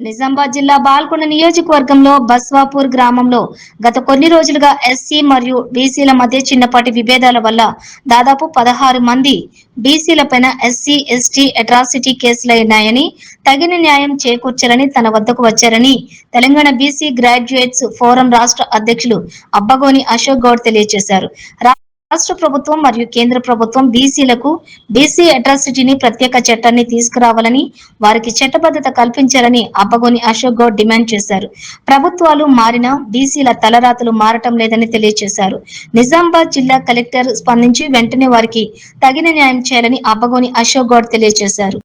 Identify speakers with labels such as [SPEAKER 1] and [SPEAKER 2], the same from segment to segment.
[SPEAKER 1] నిజామాబాద్ జిల్లా బాల్కొండ నియోజకవర్గంలో బస్వాపూర్ గ్రామంలో గత కొన్ని రోజులుగా ఎస్సీ మరియు బీసీల మధ్య చిన్నపాటి విభేదాల వల్ల దాదాపు పదహారు మంది బీసీలపైన ఎస్సీ ఎస్టీ అట్రాసిటీ కేసులైనాయని తగిన న్యాయం చేకూర్చాలని తన వద్దకు వచ్చారని తెలంగాణ బీసీ గ్రాడ్యుయేట్స్ ఫోరం రాష్ట్ర అధ్యక్షులు అబ్బగోని అశోక్ గౌడ్ తెలియజేశారు. రాష్ట్ర ప్రభుత్వం మరియు కేంద్ర ప్రభుత్వం బీసీలకు బీసీ అట్రాసిటీని ప్రత్యేక చట్టాన్ని తీసుకురావాలని వారికి చట్టబద్ధత కల్పించాలని అబ్బగోని అశోక్ గౌడ్ డిమాండ్ చేశారు. ప్రభుత్వాలు మారిన బీసీల తలరాతలు మారటం లేదని తెలియజేశారు నిజామాబాద్ జిల్లా కలెక్టర్ స్పందించి వెంటనే వారికి తగిన న్యాయం చేయాలని అబ్బగోని అశోక్ గౌడ్ తెలియజేశారు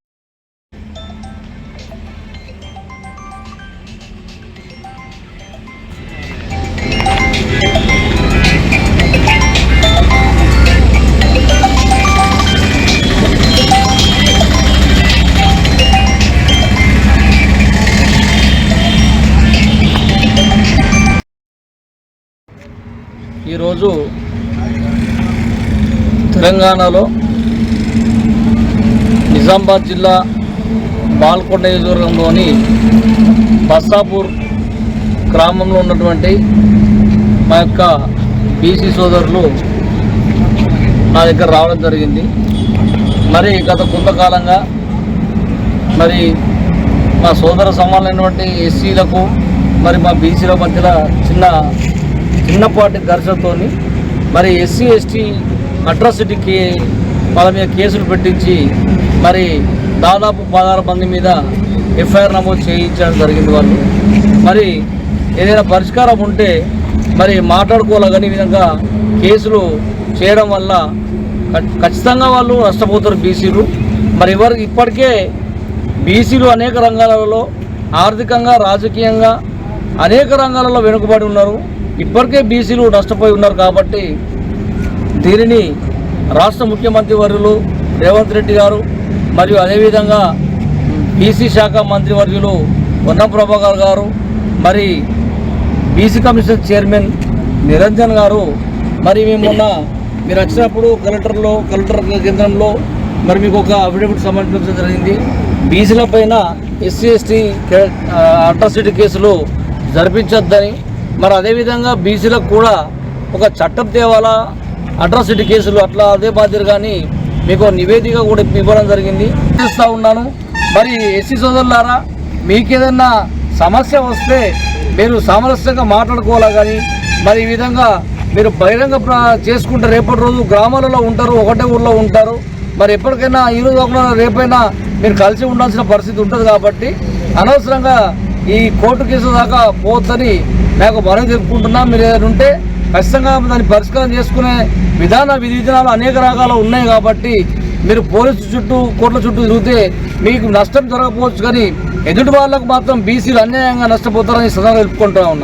[SPEAKER 2] ఈరోజు తెలంగాణలో నిజామాబాద్ జిల్లా బాల్కొండ నియోజకవర్గంలోని బస్సాపూర్ గ్రామంలో ఉన్నటువంటి మా యొక్క బీసీ సోదరులు నా దగ్గర రావడం జరిగింది. మరి గత కొంతకాలంగా మరి మా సోదర సమానమైనటువంటి ఎస్సీలకు మరి మా బీసీల మధ్యలో చిన్న చిన్నపాటి ఘర్షణతోని మరి ఎస్సీ ఎస్టీ అట్రాసిటీకి వాళ్ళ మీద కేసులు పెట్టించి మరి దాదాపు పదహారు మంది మీద ఎఫ్ఐఆర్ నమోదు చేయించడం జరిగింది వాళ్ళు. మరి ఏదైనా పరిష్కారం ఉంటే మరి మాట్లాడుకోవాలని విధంగా కేసులు చేయడం వల్ల ఖచ్చితంగా వాళ్ళు నష్టపోతారు బీసీలు. మరి ఎవరు ఇప్పటికే బీసీలు అనేక రంగాలలో ఆర్థికంగా రాజకీయంగా అనేక రంగాలలో వెనుకబడి ఉన్నారు. ఇప్పటికే బీసీలు నష్టపోయి ఉన్నారు కాబట్టి దీనిని రాష్ట్ర ముఖ్యమంత్రి వర్యులు రేవంత్ రెడ్డి గారు మరియు అదేవిధంగా బీసీ శాఖ మంత్రి వర్యులు ఉన్న ప్రభాకర్ గారు మరి బీసీ కమిషన్ చైర్మన్ నిరంజన్ గారు మరి మేము మొన్న మీరు వచ్చినప్పుడు కలెక్టర్లో కలెక్టర్ కేంద్రంలో మరి మీకు ఒక అఫిడవిట్ సమర్పించడం జరిగింది. బీసీల పైన ఎస్సీ ఎస్టీ అట్రాసిటీ కేసులు జరిపించొద్దని మరి అదేవిధంగా బీసీలకు కూడా ఒక చట్టం తేవాలా? అట్రాసిటీ కేసులు అట్లా అదే బాధ్యత కానీ మీకు నివేదిక కూడా ఇవ్వడం జరిగింది. చేస్తూ ఉన్నాను. మరి ఎస్సీ సోదరులారా మీకేదన్నా సమస్య వస్తే మీరు సామరస్యంగా మాట్లాడుకోవాలా కానీ మరి ఈ విధంగా మీరు బహిరంగ చేసుకుంటే రేపటి రోజు గ్రామాలలో ఉంటారు ఒకటే ఊళ్ళో ఉంటారు. మరి ఎప్పటికైనా ఈరోజు రోజు రేపైనా మీరు కలిసి ఉండాల్సిన పరిస్థితి ఉంటుంది కాబట్టి అనవసరంగా ఈ కోర్టు కేసు దాకా పోవద్దని నాకు వరం చెప్పుకుంటున్నా మీరు ఏదైనా ఉంటే ఖచ్చితంగా దాన్ని పరిష్కారం చేసుకునే విధాన విధి విధానాలు అనేక రకాలు ఉన్నాయి కాబట్టి మీరు పోలీసు చుట్టూ కోర్టుల చుట్టూ తిరిగితే మీకు నష్టం జరగకపోవచ్చు కానీ ఎదుటి వాళ్ళకు మాత్రం బీసీలు అన్యాయంగా నష్టపోతారని సదా తెలుపుకుంటా ఉన్నా.